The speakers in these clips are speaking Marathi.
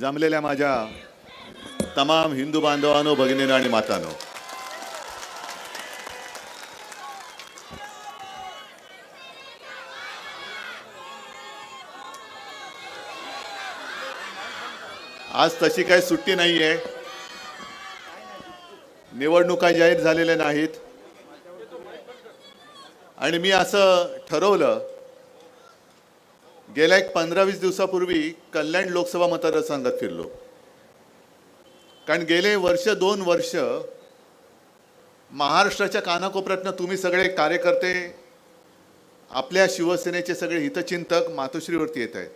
जमलेल्या माझ्या तमाम हिंदू बांधवांनो भगिनीनो आणि मातानो. आज तशी काही सुट्टी नाही आहे निवडणुका जाहीर झालेल्या नाहीत. आणि मी असं ठरवलं गेल्या एक पंधरा वीस दिवसापूर्वी कल्याण लोकसभा मतदारसंघात फिरलो. कारण गेले वर्ष दोन वर्ष महाराष्ट्राच्या कानाकोपऱ्यातनं तुम्ही सगळे कार्यकर्ते आपल्या शिवसेनेचे सगळे हितचिंतक मातोश्रीवरती येत आहेत.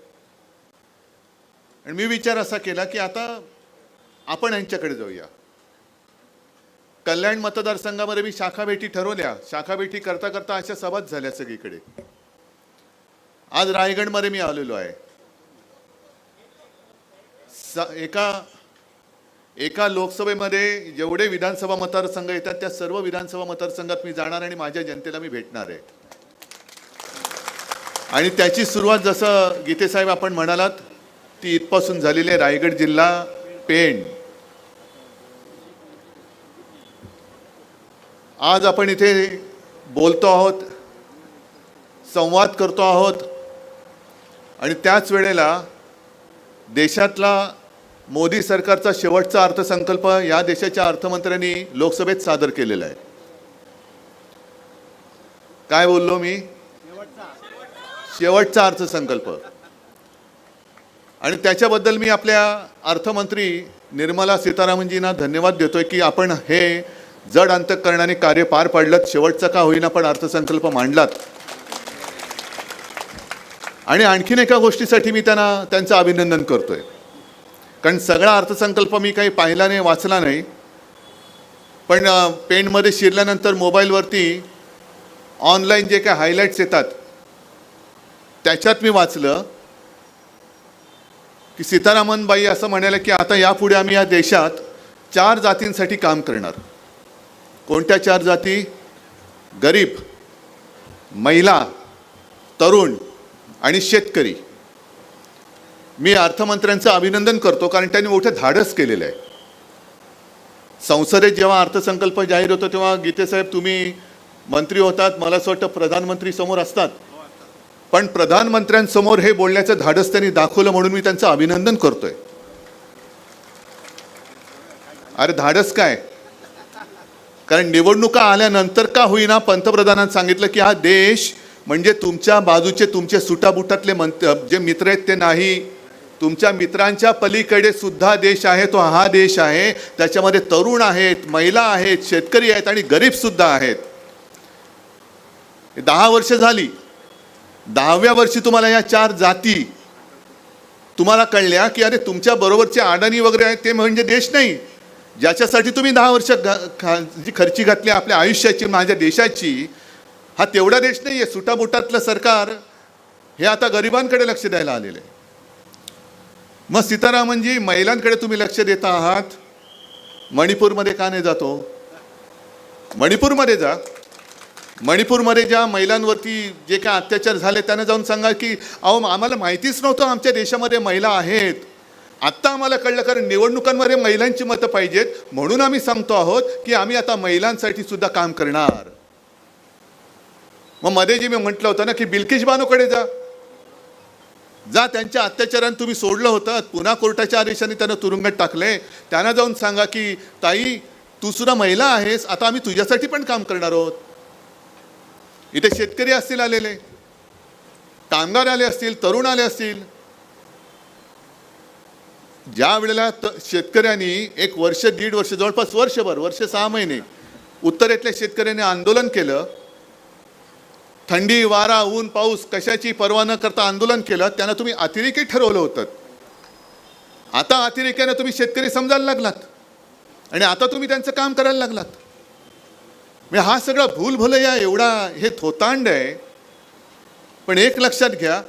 आणि मी विचार असा केला की आता आपण यांच्याकडे जाऊया. कल्याण मतदारसंघामध्ये मी शाखा भेटी ठरवल्या. शाखा भेटी करता करता अशा सभाच झाल्या सगळीकडे. आज रायगडमध्ये मी आलेलो आहे. स- एका एका लोकसभेमध्ये जेवढे विधानसभा मतदारसंघ येतात त्या सर्व विधानसभा मतदारसंघात मी जाणार आणि माझ्या जनतेला मी भेटणार आहे. आणि त्याची सुरुवात जसं गीतेसाहेब आपण म्हणालात ती इथपासून झालेली आहे. रायगड जिल्हा पेण. आज आपण इथे बोलतो आहोत संवाद करतो आहोत आणि त्याच वेळेला देशातला मोदी सरकारचा शेवटचा अर्थसंकल्प या देशाच्या अर्थमंत्र्यांनी लोकसभेत सादर केलेला आहे. काय बोललो मी? शेवटचा अर्थसंकल्प. आणि त्याच्याबद्दल मी आपल्या अर्थमंत्री निर्मला सीतारामनजींना धन्यवाद देतोय की आपण हे जड अंतकरणाने कार्य पार पाडलं शेवटचा का होईना पण अर्थसंकल्प मांडलात. आणि आणखीन एका गोष्टीसाठी मी त्यांना त्यांचं अभिनंदन करतो आहे कारण सगळा अर्थसंकल्प मी काही पाहिला नाही वाचला नाही. पण पेनमध्ये शिरल्यानंतर मोबाईलवरती ऑनलाईन जे काही हायलाईट्स येतात त्याच्यात मी वाचलं की सीतारामनबाई असं म्हणाले की आता यापुढे आम्ही या देशात चार जातींसाठी काम करणार. कोणत्या चार जाती? गरीब महिला तरुण आणि शेतकरी. मी अर्थमंत्र्यांचं अभिनंदन करतो कारण त्यांनी मोठं धाडस केलेलं आहे. संसदेत जेव्हा अर्थसंकल्प जाहीर होतो तेव्हा गीतेसाहेब तुम्ही मंत्री होतात मला असं वाटतं प्रधानमंत्री समोर असतात. पण प्रधानमंत्र्यांसमोर हे बोलण्याचं धाडस त्यांनी दाखवलं म्हणून मी त्यांचं अभिनंदन करतोय. अरे धाडस काय? कारण निवडणुका आल्यानंतर का होईना पंतप्रधानांनी सांगितलं की हा देश म्हणजे तुमच्या बाजूचे तुमचे सुटाबुटातले मंत जे मित्र आहेत ते नाही. तुमच्या मित्रांच्या पलीकडे सुद्धा देश आहे तो हा देश आहे. त्याच्यामध्ये तरुण आहेत महिला आहेत शेतकरी आहेत आणि गरीब सुद्धा आहेत. दहा वर्ष झाली. दहाव्या वर्षी तुम्हाला या चार जाती तुम्हाला कळल्या की अरे तुमच्या बरोबरचे अडाणी वगैरे आहेत ते म्हणजे देश नाही. ज्याच्यासाठी तुम्ही दहा वर्ष घा- जी खर्ची घातली आपल्या आयुष्याची माझ्या देशाची हा तेवढा देश नाही आहे सुटाबुटातलं सरकार. हे आता गरिबांकडे लक्ष द्यायला आलेलं आहे मग सीतारामनजी महिलांकडे तुम्ही लक्ष देता आहात. मणिपूरमध्ये का नाही जातो? मणिपूरमध्ये जा. मणिपूरमध्ये ज्या महिलांवरती जे काय अत्याचार झाले त्यांना जाऊन सांगा की अहो आम्हाला माहितीच नव्हतं आमच्या देशामध्ये महिला आहेत. आत्ता आम्हाला कळलं कारण निवडणुकांमध्ये महिलांची मतं पाहिजेत. म्हणून आम्ही सांगतो आहोत की आम्ही आता महिलांसाठी सुद्धा काम करणार. मग मध्ये जे मी म्हटलं होतं ना की बिल्किश बानोकडे जा. जा त्यांच्या अत्याचारानं तुम्ही सोडलं होतं. पुन्हा कोर्टाच्या आदेशाने त्यांना तुरुंगात टाकले. त्यांना जाऊन सांगा की ताई तू सुद्धा महिला आहेस. आता आम्ही तुझ्यासाठी पण काम करणार आहोत. इथे शेतकरी असतील आलेले. कामगार आले असतील तरुण आले असतील. ज्या वेळेला त शेतकऱ्यांनी एक वर्ष दीड वर्ष जवळपास वर्षभर वर्ष सहा महिने उत्तरेतल्या शेतकऱ्यांनी आंदोलन केलं थंडी वारा ऊन पाऊस कशाची पर्वा न करता आंदोलन केलं त्यांना तुम्ही अतिरेकी ठरवलं होतं. आता अतिरेक्यानं तुम्ही शेतकरी समजायला लागलात. आणि आता तुम्ही त्यांचं काम करायला लागलात. म्हणजे हा सगळा भूल भुलैया एवढा हे थोतांड आहे. पण एक लक्षात घ्या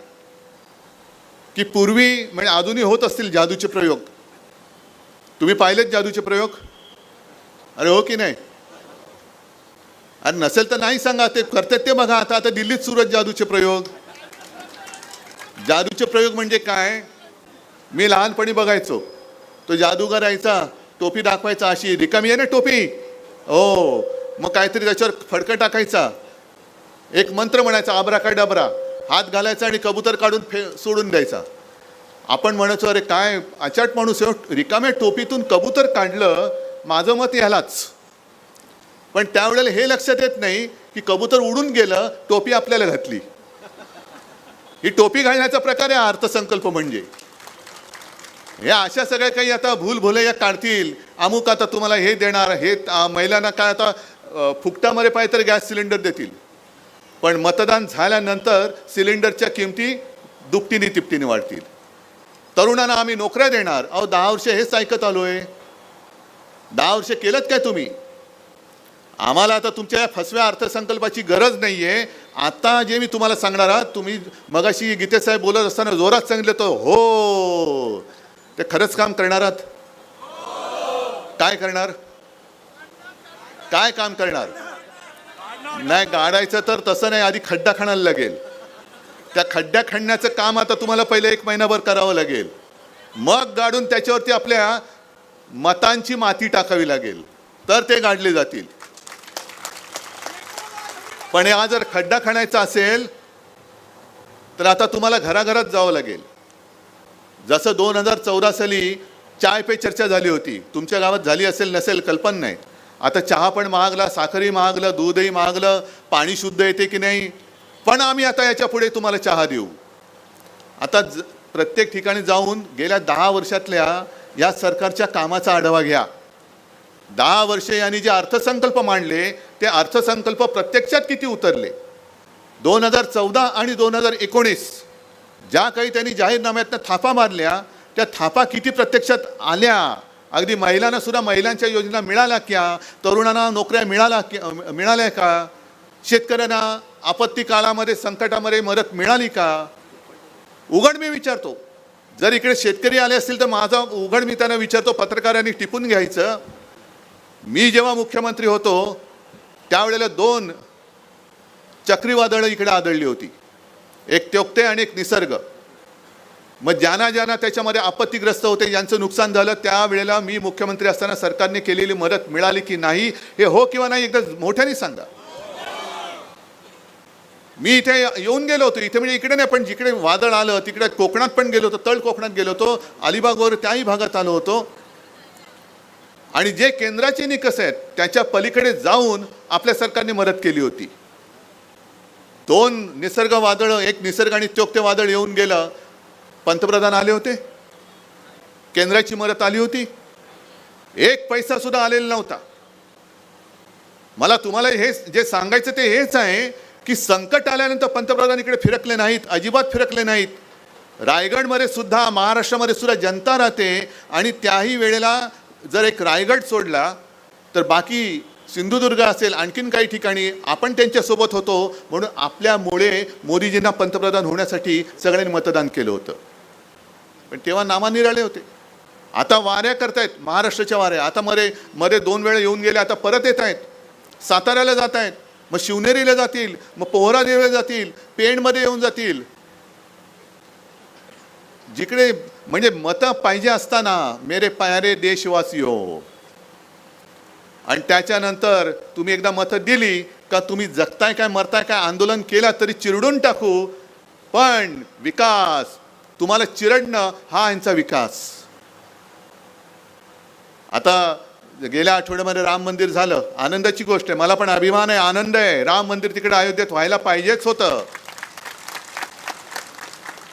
की पूर्वी म्हणजे अजूनही होत असतील जादूचे प्रयोग. तुम्ही पाहिलेत जादूचे प्रयोग? अरे हो की नाही? अरे नसेल तर नाही सांगा ते करतात ते बघा आता आता दिल्लीत सुरत जादूचे प्रयोग. जादूचे प्रयोग म्हणजे काय? मी लहानपणी बघायचो. तो जादूगार यायचा टोपी दाखवायचा अशी रिकामी आहे ना टोपी? हो. मग काहीतरी त्याच्यावर फडकं टाकायचा. एक मंत्र म्हणायचा आबरा काय डबरा? हात घालायचा आणि कबूतर काढून फे सोडून द्यायचा. आपण म्हणायचो अरे काय अचाट माणूस हो, रिकाम्या टोपीतून कबूतर काढलं माझं मत यालाच. पण त्यावेळेला हे लक्षात येत नाही की कबूतर उडून गेलं टोपी आपल्याला घातली. ही टोपी घालण्याचा प्रकार आहे अर्थसंकल्प म्हणजे. हे अशा सगळ्या काही आता भूलभुलया काढतील. अमुक आता तुम्हाला हे देणार हे महिलांना काय आता फुकटामध्ये पाहिजे तर गॅस सिलेंडर देतील. पण मतदान झाल्यानंतर सिलेंडरच्या किमती दुपटीने तिपटीने वाढतील. तरुणांना आम्ही नोकऱ्या देणार. अहो दहा वर्ष हेच ऐकत आलो आहे दहा वर्ष केलं काय तुम्ही? आम्हाला आता तुमच्या या फसव्या अर्थसंकल्पाची गरज नाही आहे आता जे मी तुम्हाला सांगणार आहात तुम्ही मगाशी गीतेसाहेब बोलत असताना जोरात सांगितलं तो हो. ते खरंच काम करणार आहात? काय करणार? काय काम करणार? नाही गाडायचं तर तसं नाही आधी खड्डा खणायला लागेल. त्या खड्ड्या खणण्याचं काम आता तुम्हाला पहिले एक महिनाभर करावं लागेल. मग गाडून त्याच्यावरती आपल्या मतांची माती टाकावी लागेल. तर ते गाडले जातील. पण हा जर खड्डा खणायचा असेल तर आता तुम्हाला घराघरात जावं लागेल. जसं दोन हजार चौदा साली चाय पे चर्चा झाली होती. तुमच्या गावात झाली असेल नसेल कल्पना नाही. आता चहा पण महागला साखरही महागलं दूधही महागलं पाणी शुद्ध येते की नाही? पण आम्ही आता याच्यापुढे तुम्हाला चहा देऊ. आता ज प्रत्येक ठिकाणी जाऊन गेल्या दहा वर्षातल्या या सरकारच्या कामाचा आढावा घ्या. दहा वर्षे यांनी जे अर्थसंकल्प मांडले ते अर्थसंकल्प प्रत्यक्षात किती उतरले? दोन हजार चौदा आणि दोन हजार एकोणीस ज्या काही त्यांनी जाहीरनाम्यातनं थापा मारल्या त्या थापा किती प्रत्यक्षात आल्या? अगदी महिलांना सुद्धा महिलांच्या योजना मिळाल्या क्या? तरुणांना नोकऱ्या मिळाल्या मिळाल्या का? शेतकऱ्यांना आपत्ती काळामध्ये संकटामध्ये मदत मिळाली का? उघड मी विचारतो. जर इकडे शेतकरी आले असतील तर माझा उघड मी त्यांना विचारतो पत्रकारांनी टिपून घ्यायचं. मी जेव्हा मुख्यमंत्री होतो त्यावेळेला दोन चक्रीवादळं इकडे आदळली होती. एक त्योक्ते आणि एक निसर्ग. मग ज्यांना ज्यांना त्याच्यामध्ये आपत्तीग्रस्त होते ज्यांचं नुकसान झालं त्यावेळेला मी मुख्यमंत्री असताना सरकारने केलेली मदत मिळाली की नाही हे हो किंवा नाही एकदा मोठ्याने सांगा. मी इथे येऊन गेलो होतो इथे म्हणजे इकडे नाही पण जिकडे वादळ आलं तिकडे कोकणात पण गेलो होतो तळ कोकणात गेलो होतो अलिबागवर त्याही भागात आलो होतो. आणि जे केंद्राचे निकष आहेत त्याच्या पलीकडे जाऊन आपल्या सरकारने मदत केली होती. दोन निसर्ग वादळं एक निसर्ग आणि त्योक्ते वादळ येऊन गेलं. पंतप्रधान आले होते. केंद्राची मदत आली होती. एक पैसा सुद्धा आलेला नव्हता. मला तुम्हाला हे जे सांगायचं ते हेच आहे की संकट आल्यानंतर पंतप्रधान इकडे फिरकले नाहीत अजिबात फिरकले नाहीत. रायगडमध्ये सुद्धा महाराष्ट्रामध्ये सुद्धा जनता राहते आणि त्याही वेळेला जर एक रायगड सोडला तर बाकी सिंधुदुर्ग असेल आणखीन काही ठिकाणी आपण त्यांच्यासोबत होतो म्हणून आपल्यामुळे मोदीजींना पंतप्रधान होण्यासाठी सगळ्यांनी मतदान केलं होतं. पण तेव्हा नामानिराळे होते. आता वाऱ्या करतायत महाराष्ट्राच्या वाऱ्या. आता मध्ये मध्ये दोन वेळा येऊन गेले आता परत येत आहेत. साताऱ्याला जात आहेत. मग शिवनेरीला जातील मग पोहरादेवीला जातील पेणमध्ये येऊन जातील. जिकडे म्हणजे मतं पाहिजे असताना मेरे प्यारे देशवासियो. आणि त्याच्यानंतर तुम्ही एकदा मतं दिली का तुम्ही जगताय काय मरताय काय आंदोलन केलं तरी चिरडून टाकू. पण विकास तुम्हाला चिरडणं हा यांचा विकास. आता गेल्या आठवड्यामध्ये राम मंदिर झालं. आनंदाची गोष्ट आहे. मला पण अभिमान आहे. आनंद आहे. राम मंदिर तिकडे अयोध्येत व्हायला पाहिजेच होतं.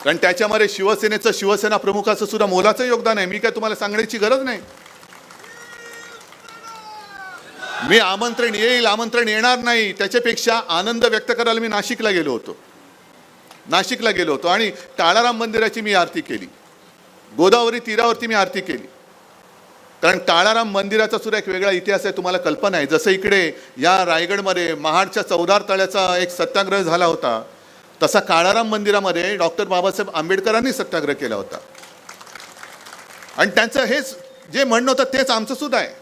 कारण त्याच्यामध्ये शिवसेनेचं शिवसेना प्रमुखाचं सुद्धा मोलाचं योगदान आहे. मी काय तुम्हाला सांगण्याची गरज नाही. मी आमंत्रण येईल आमंत्रण येणार नाही त्याच्यापेक्षा आनंद व्यक्त करायला मी नाशिकला गेलो होतो. नाशिकला गेलो होतो आणि काळाराम मंदिराची मी आरती केली. गोदावरी तीरावरती मी आरती केली. कारण काळाराम मंदिराचा सुद्धा एक वेगळा इतिहास आहे तुम्हाला कल्पना आहे. जसं इकडे या रायगडमध्ये महाडच्या चौदार तळ्याचा एक सत्याग्रह झाला होता. तसा काळाराम मंदिरामध्ये डॉक्टर बाबासाहेब आंबेडकरांनी सत्याग्रह केला होता. आणि त्यांचं हेच जे म्हणणं होतं तेच आमचं सुद्धा आहे.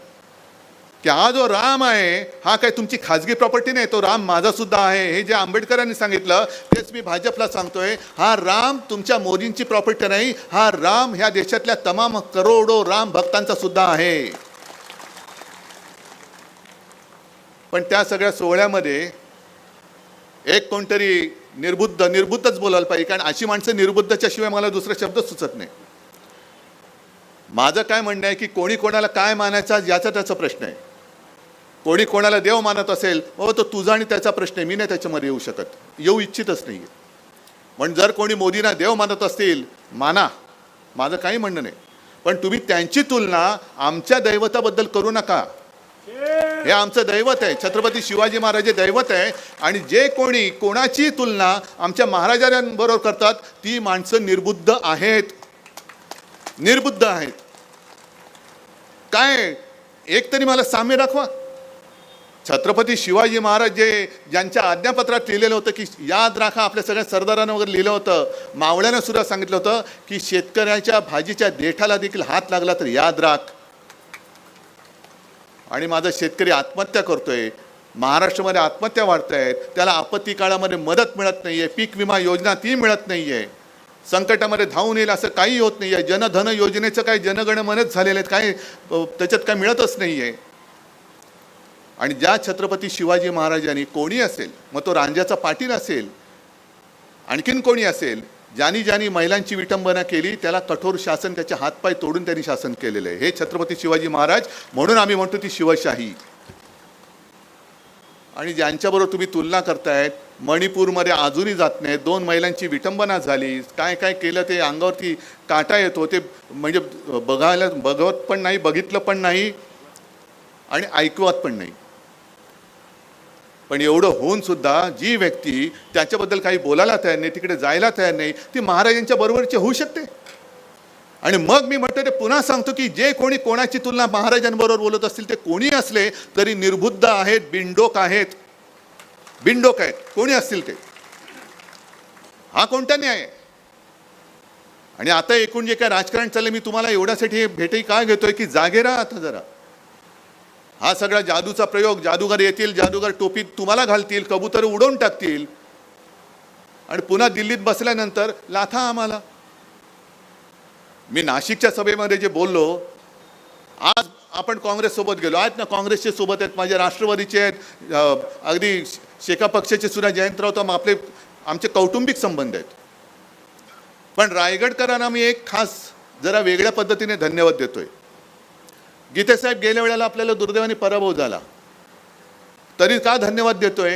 की हा जो राम आहे हा काय तुमची खाजगी प्रॉपर्टी नाही तो राम माझा सुद्धा आहे हे जे आंबेडकरांनी सांगितलं तेच मी भाजपला सांगतोय. हा राम तुमच्या मोदींची प्रॉपर्टी नाही हा राम ह्या देशातल्या तमाम करोडो राम भक्तांचा सुद्धा आहे. पण त्या सगळ्या सोहळ्यामध्ये एक कोणतरी निर्बुद्ध निर्बुद्धच बोलायला पाहिजे. कारण अशी माणसं निर्बुद्धच्या शिवाय मला दुसरा शब्द सुचत नाही. माझं काय म्हणणं आहे की कोणी कोणाला काय मानायचा याचा त्याचा प्रश्न आहे. कोणी कोणाला देव मानत असेल हो तो तुझा आणि त्याचा प्रश्न आहे. मी नाही त्याच्यामध्ये येऊ शकत. येऊ इच्छितच नाही पण जर कोणी मोदींना देव मानत असतील माना. माझं काही म्हणणं नाही. पण तुम्ही त्यांची तुलना आमच्या दैवताबद्दल करू नका. हे आमचं दैवत आहे. छत्रपती शिवाजी महाराज हे दैवत आहे. आणि जे कोणी कोणाची तुलना आमच्या महाराजांबरोबर करतात ती माणसं निर्बुद्ध आहेत. निर्बुद्ध आहेत. काय? एक तरी मला साम्य दाखवा. छत्रपती शिवाजी महाराज जे ज्यांच्या आज्ञापत्रात लिहिलेलं होतं की याद राखा आपल्या सगळ्या सरदारांना वगैरे लिहिलं होतं. मावळ्यानं सुद्धा सांगितलं होतं की शेतकऱ्याच्या भाजीच्या देठाला देखील हात लागला तर याद राख. आणि माझा शेतकरी आत्महत्या करतोय महाराष्ट्रामध्ये आत्महत्या वाढत आहेत त्याला आपत्ती काळामध्ये मदत मिळत नाही आहे पीक विमा योजना ती मिळत नाही आहे संकटामध्ये धावून येईल असं काही होत नाही आहे जनधन योजनेचं काही जनगणमनच झालेले आहेत काही त्याच्यात काय मिळतच नाही आहे आणि ज्या छत्रपती शिवाजी महाराजांनी कोणी असेल मग तो रांजाचा पाटील असेल आणखीन कोणी असेल ज्यांनी ज्यांनी महिलांची विटंबना केली त्याला कठोर शासन त्याचे हातपाय तोडून त्यांनी शासन केलेलं आहे. हे छत्रपती शिवाजी महाराज म्हणून आम्ही म्हणतो ती शिवशाही. आणि ज्यांच्याबरोबर तुम्ही तुलना करतायत मणिपूरमध्ये अजूनही जात नाही दोन महिलांची विटंबना झाली काय काय केलं ते अंगावरती काटा येतो ते म्हणजे बघायला बघवत पण नाही बघितलं पण नाही आणि ऐकवत पण नाही. पण एवढं होऊन सुद्धा जी व्यक्ती त्याच्याबद्दल काही बोलायला तयार नाही तिकडे जायला तयार नाही ती महाराजांच्या बरोबरची होऊ शकते. आणि मग मी म्हटलं ते पुन्हा सांगतो की जे कोणी कोणाची तुलना महाराजांबरोबर बोलत असतील ते कोणी असले तरी निर्बुद्ध आहेत बिंडोक आहेत. बिंडोक आहेत. कोणी असतील ते? हा कोणता न्याय? आहे आणि आता एकूण जे काय राजकारण चाललंय मी तुम्हाला एवढ्यासाठी हे भेटही काय घेतोय की जागे राहा आता जरा. हा सगळा जादूचा प्रयोग जादूगार येतील जादूगार टोपीत तुम्हाला घालतील कबूतर उडवून टाकतील. आणि पुन्हा दिल्लीत बसल्यानंतर लाथा आम्हाला. मी नाशिकच्या सभेमध्ये जे बोललो आज आपण काँग्रेससोबत गेलो. आहेत ना काँग्रेसचे सोबत आहेत माझे राष्ट्रवादीचे आहेत अगदी शेका पक्षाचे सुद्धा जयंतराव तर आपले आमचे कौटुंबिक संबंध आहेत. पण रायगडकरांना मी एक खास जरा वेगळ्या पद्धतीने धन्यवाद देतोय. गीतेसाहेब गेल्या वेळेला आपल्याला दुर्दैवाने पराभव झाला. तरी का धन्यवाद देतोय?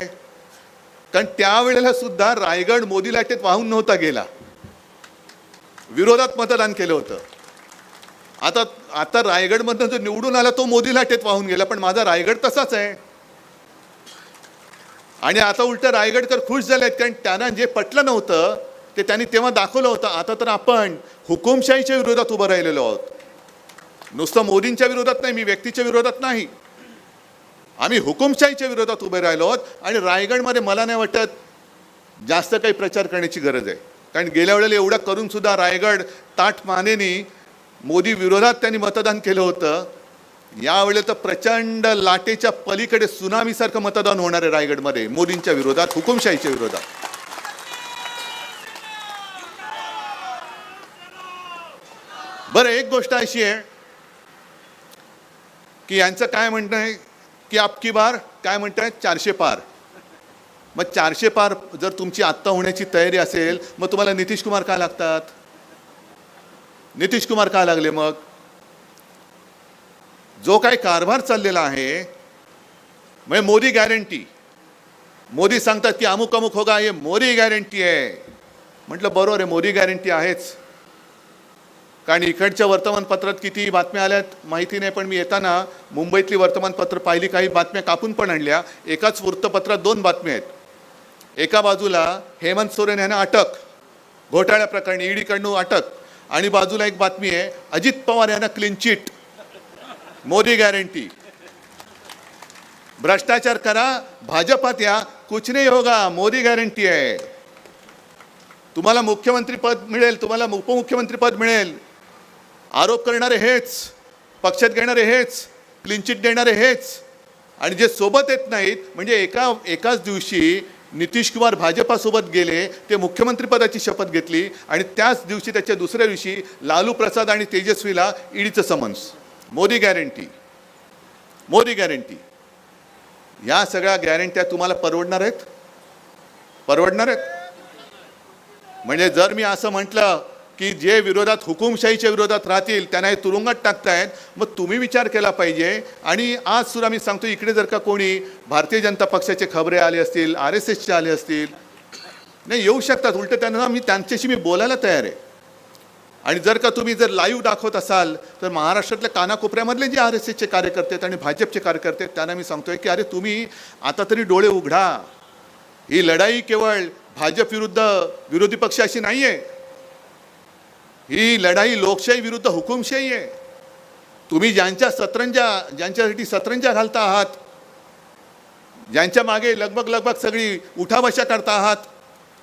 कारण त्यावेळेला सुद्धा रायगड मोदी लाटेत वाहून नव्हता गेला. विरोधात मतदान केलं होतं. आता आता रायगडमधनं जो निवडून आला तो मोदी लाटेत वाहून गेला पण माझा रायगड तसाच आहे. आणि आता उलट रायगडकर खुश झाले आहेत कारण त्यांना जे पटलं नव्हतं ते त्यांनी तेव्हा दाखवलं होतं. आता तर आपण हुकुमशाहीच्या विरोधात उभं राहिलेलो आहोत. नुसतं मोदींच्या विरोधात नाही मी व्यक्तीच्या विरोधात नाही. आम्ही हुकुमशाहीच्या विरोधात उभे राहिलो आहोत आणि रायगडमध्ये मला नाही वाटत जास्त काही प्रचार करण्याची गरज आहे. कारण गेल्या वेळेला एवढं करून सुद्धा रायगड ताठ मानेनी मोदी विरोधात त्यांनी मतदान केलं होतं. यावेळेला तर प्रचंड लाटेच्या पलीकडे सुनामीसारखं मतदान होणार आहे रायगडमध्ये मोदींच्या विरोधात हुकुमशाहीच्या विरोधात. बरं एक गोष्ट अशी आहे की यांचं काय म्हणणं आहे? की आपकी बार? काय म्हणतायत चारशे पार. मग चारशे पार जर तुमची आत्ता होण्याची तयारी असेल मग तुम्हाला नितीश कुमार का लागतात? नितीश कुमार का लागले मग? जो काही कारभार चाललेला आहे म्हणजे मोदी गॅरंटी मोदी सांगतात की अमुक अमुक होगा हे मोदी गॅरंटी आहे. म्हटलं बरोबर आहे मोदी गॅरंटी आहेच. कारण इकडच्या वर्तमानपत्रात किती बातम्या आल्यात माहिती नाही पण मी येताना मुंबईतली वर्तमानपत्र पाहिली काही बातम्या कापून पण आणल्या. एकाच वृत्तपत्रात दोन बातम्या आहेत. एका बाजूला हेमंत सोरेन यांना अटक घोटाळ्या प्रकरणी ईडीकडून अटक आणि बाजूला एक बातमी आहे अजित पवार यांना क्लीन चिट मोदी गॅरंटी भ्रष्टाचार करा भाजपात या कुछ नाही होगा मोदी गॅरंटी आहे. तुम्हाला मुख्यमंत्री पद मिळेल तुम्हाला उपमुख्यमंत्री पद मिळेल. आरोप करणारे हेच पक्षात घेणारे हेच क्लिनचिट देणारे हेच. आणि जे सोबत येत नाहीत म्हणजे एका एकाच दिवशी नितीश कुमार भाजपासोबत गेले ते मुख्यमंत्रीपदाची शपथ घेतली आणि त्याच दिवशी त्याच्या दुसऱ्या दिवशी लालू प्रसाद आणि तेजस्वीला ईडीचं summons. Modi guarantee Modi guarantee या सगळ्या गॅरंट्या तुम्हाला परवडणार आहेत? परवडणार आहेत? म्हणजे जर मी असं म्हटलं की जे विरोधात हुकुमशाहीच्या विरोधात राहतील त्यांना हे तुरुंगात टाकतायत. मग तुम्ही विचार केला पाहिजे. आणि आज सुद्धा मी सांगतो इकडे जर का कोणी भारतीय जनता पक्षाचे खबरे आले असतील आर एस एसचे आले असतील नाही येऊ शकतात. उलट त्यांना मी त्यांच्याशी मी बोलायला तयार आहे. आणि जर का तुम्ही जर लाईव्ह दाखवत असाल तर महाराष्ट्रातल्या कानाकोपऱ्यामधले जे आर एस एसचे कार्यकर्ते आहेत आणि भाजपचे कार्यकर्ते आहेत त्यांना मी सांगतोय की अरे तुम्ही आता तरी डोळे उघडा. ही लढाई केवळ भाजप विरुद्ध विरोधी पक्ष अशी नाही आहे ही लढाई लोकशाही विरुद्ध हुकुमशाही आहे. तुम्ही ज्यांच्या सतरंजा ज्यांच्यासाठी सतरंजा घालता आहात ज्यांच्या मागे लगबग लगबग सगळी उठाबशा करता आहात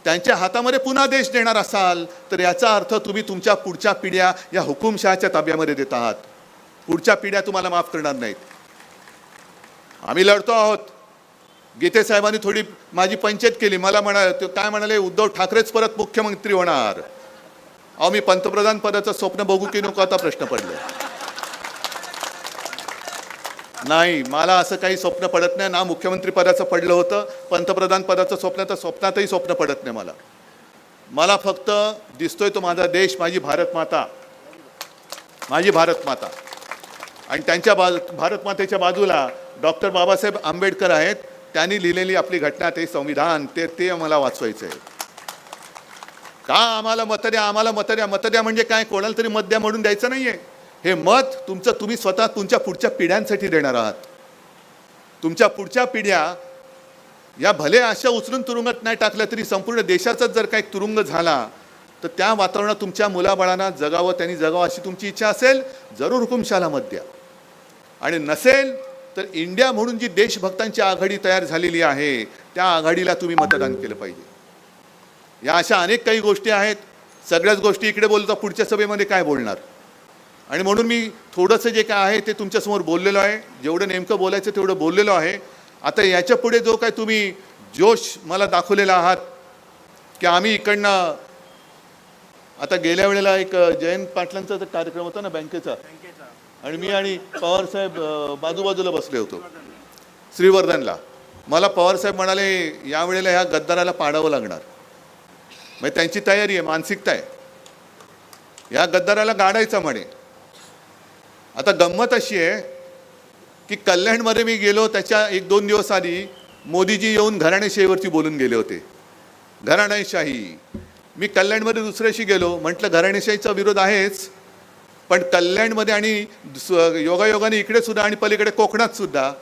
त्यांच्या हातामध्ये पुन्हा देश देणार असाल तर याचा अर्थ तुम्ही तुमच्या पुढच्या पिढ्या या हुकुमशहाच्या ताब्यामध्ये देत आहात. पुढच्या पिढ्या तुम्हाला माफ करणार नाहीत. आम्ही लढतो आहोत. गीते साहेबांनी थोडी माझी पंचायत केली. मला म्हणाले काय म्हणाले उद्धव ठाकरेच परत मुख्यमंत्री होणार. अहो मी पंतप्रधान पदाचं स्वप्न बघू की नको आता प्रश्न पडले. नाही मला असं काही स्वप्न पडत नाही. ना मुख्यमंत्री पदाचं पडलं होतं. पंतप्रधान पदाचं स्वप्न तर स्वप्नातही स्वप्न पडत नाही मला. मला फक्त दिसतोय तो माझा देश माझी भारत माता. माझी भारत माता. आणि त्यांच्या बा भारत मातेच्या बाजूला डॉक्टर बाबासाहेब आंबेडकर आहेत. त्यांनी लिहिलेली आपली घटना ते संविधान ते ते मला वाचवायचं आहे का आम्हाला मत द्या आम्हाला मत द्या? मत द्या म्हणजे काय? कोणाला तरी मत द्या म्हणून द्यायचं नाहीये. हे मत तुमचं तुम्ही स्वतः तुमच्या पुढच्या पिढ्यांसाठी देणार आहात. तुमच्या पुढच्या पिढ्या या भले अशा उचलून तुरुंगात नाही टाकल्या तरी संपूर्ण देशाचाच जर काही तुरुंग झाला तर त्या वातावरणात तुमच्या मुलाबाळांना जगावं त्यांनी जगावं अशी तुमची इच्छा असेल जरूर हुकुमशाला मत द्या. आणि नसेल तर इंडिया म्हणून जी देशभक्तांची आघाडी तयार झालेली आहे त्या आघाडीला तुम्ही मतदान केलं पाहिजे. या अशा अनेक काही गोष्टी आहेत. सगळ्याच गोष्टी इकडे बोलतो पुढच्या सभेमध्ये काय बोलणार? आणि म्हणून मी थोडंसं जे काय आहे ते तुमच्यासमोर बोललेलो आहे. जेवढं नेमकं बोलायचं तेवढं बोललेलो आहे. आता याच्यापुढे जो काय तुम्ही जोश मला दाखवलेला आहात की आम्ही इकडनं आता गेल्या वेळेला एक जयंत पाटलांचा तर कार्यक्रम होता ना बँकेचा? आणि मी आणि पवारसाहेब बाजूबाजूला बसले होतो. श्रीवर्धनला. मला पवारसाहेब म्हणाले यावेळेला ह्या गद्दाराला पाडावं लागणार. म्हणजे त्यांची तयारी आहे मानसिकता आहे. या गद्दाराला गाडायचं म्हणे. आता गंमत अशी आहे की कल्याणमध्ये मी गेलो त्याच्या एक दोन दिवस आधी मोदीजी येऊन घराणेशाहीवरती बोलून गेले होते. घराणेशाही. मी कल्याणमध्ये दुसऱ्याशी गेलो म्हटलं घराणेशाहीचा विरोध आहेच पण कल्याणमध्ये आणि योगायोगाने इकडे सुद्धा आणि पलीकडे कोकणात सुद्धा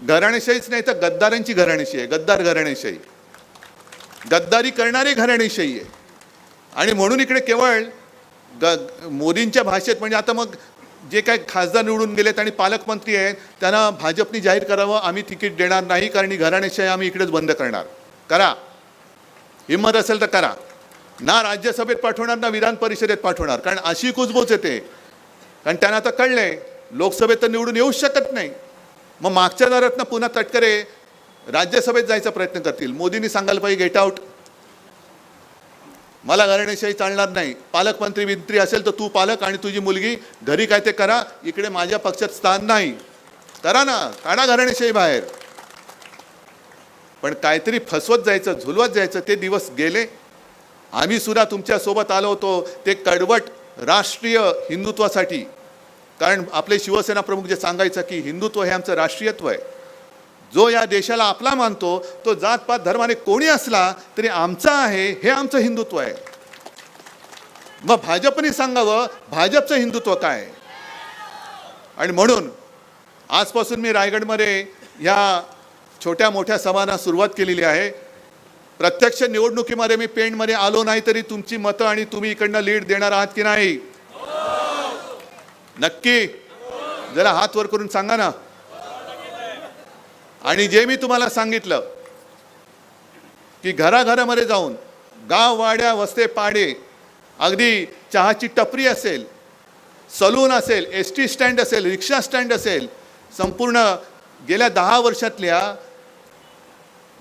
घराणेशाहीच नाही तर गद्दारांची घराणेशाही आहे गद्दार घराणेशाही. गद्दारी करणारे घराणेशाही आहे. आणि म्हणून इकडे केवळ ग मोदींच्या भाषेत म्हणजे आता मग जे काय खासदार निवडून गेलेत आणि पालकमंत्री आहेत त्यांना भाजपनी जाहीर करावं आम्ही तिकीट देणार नाही कारण ही घराणेशाही आम्ही इकडेच बंद करणार. करा. हिंमत असेल तर करा. ना राज्यसभेत पाठवणार ना विधान परिषदेत पाठवणार. कारण अशी कुजबूज येते. कारण त्यांना आता कळलं आहे लोकसभेत तर निवडून येऊच शकत नाही. मग मागच्या दारातनं पुन्हा तटकरे राज्यसभेत जायचा प्रयत्न करतील. मोदींनी सांगायला पाहिजे गेट आउट मला घराणेशाही चालणार नाही. पालकमंत्री मंत्री असेल तर तू पालक आणि तुझी मुलगी घरी काय ते करा. इकडे माझ्या पक्षात स्थान नाही. करा ना. काढा घराणेशाही बाहेर. पण काहीतरी फसवत जायचं झुलवत जायचं ते दिवस गेले. आम्ही सुद्धा तुमच्यासोबत आलो होतो. ते कडवट राष्ट्रीय हिंदुत्वासाठी. कारण आपले शिवसेना प्रमुख जे सांगायचं की हिंदुत्व हे आमचं राष्ट्रीयत्व आहे. जो या देशाला आपला मानतो तो जातपात धर्माने कोणी असला तरी आमचा आहे हे आमचं हिंदुत्व आहे. मग भाजपने सांगावं भाजपचं हिंदुत्व काय? आणि म्हणून आजपासून मी रायगडमध्ये ह्या छोट्या मोठ्या सभांना सुरुवात केलेली आहे. प्रत्यक्ष निवडणुकीमध्ये मी पेंडमध्ये आलो नाही तरी तुमची मतं आणि तुम्ही इकडनं लीड देणार आहात की नाही? नक्की. जरा हात वर करून सांगा ना. आणि जे मी तुम्हाला सांगितलं की घराघरामध्ये जाऊन गाव वाड्या वस्ते पाडे अगदी चहाची टपरी असेल सलून असेल एस टी स्टँड असेल रिक्षा स्टँड असेल संपूर्ण गेल्या दहा वर्षातल्या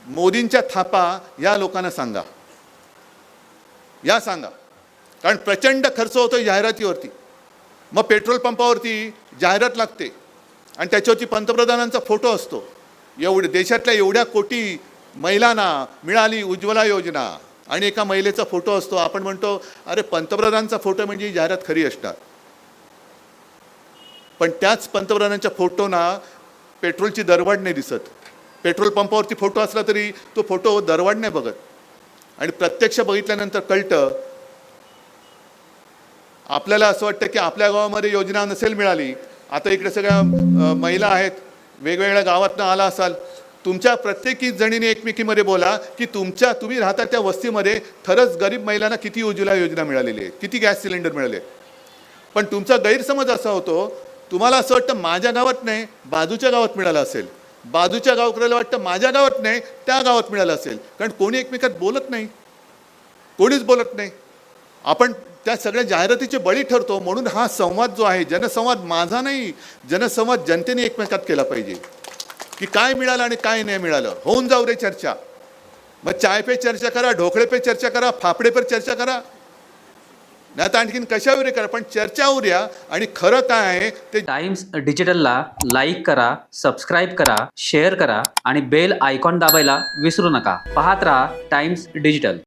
मोदींच्या थापा या लोकांना सांगा. या सांगा. कारण प्रचंड खर्च होतो जाहिरातीवरती. मग पेट्रोल पंपावरती जाहिरात लागते. आणि त्याच्यावरती पंतप्रधानांचा फोटो असतो. एवढे देशातल्या एवढ्या कोटी महिलांना मिळाली उज्ज्वला योजना. आणि एका महिलेचा फोटो असतो आपण म्हणतो अरे पंतप्रधानांचा फोटो म्हणजे जाहिरात खरी असणार. पण त्याच पंतप्रधानांच्या फोटोना पेट्रोलची दरवाढ नाही दिसत. पेट्रोल पंपावरती फोटो असला तरी तो फोटो दरवाढ नाही बघत. आणि प्रत्यक्ष बघितल्यानंतर कळतं आपल्याला असं वाटतं की आपल्या गावामध्ये योजना नसेल मिळाली. आता इकडे सगळ्या महिला आहेत वेगवेगळ्या गावातनं आला असाल तुमच्या प्रत्येकी जणीने एकमेकीमध्ये बोला की तुमच्या तुम्ही राहता त्या वस्तीमध्ये खरंच गरीब महिलांना किती उज्ज्वला योजना मिळालेली आहे किती गॅस सिलेंडर मिळाले पण तुमचा गैरसमज असा होतो तुम्हाला असं वाटतं माझ्या गावात नाही बाजूच्या गावात मिळालं असेल. बाजूच्या गावकऱ्याला वाटतं माझ्या गावात नाही त्या गावात मिळालं असेल. कारण कोणी एकमेकात बोलत नाही. कोणीच बोलत नाही. आपण त्या सगळ्या जाहिरातीचे बळी ठरतो म्हणून हा संवाद जो आहे जनसंवाद माझा नाही जनसंवाद जनतेने एकमेकात केला पाहिजे. की काय मिळालं आणि काय नाही मिळालं होऊन जाऊ रे चर्चा. मग चाय पे चर्चा करा ढोकळे पे चर्चा करा फापडे पे चर्चा करा. नाही तर आणखीन कशावर करा पण चर्चा उद्या आणि खरं काय आहे ते टाइम्स डिजिटलला लाईक करा सबस्क्राईब करा शेअर करा आणि बेल आयकॉन दाबायला विसरू नका. पाहत राहा टाइम्स डिजिटल.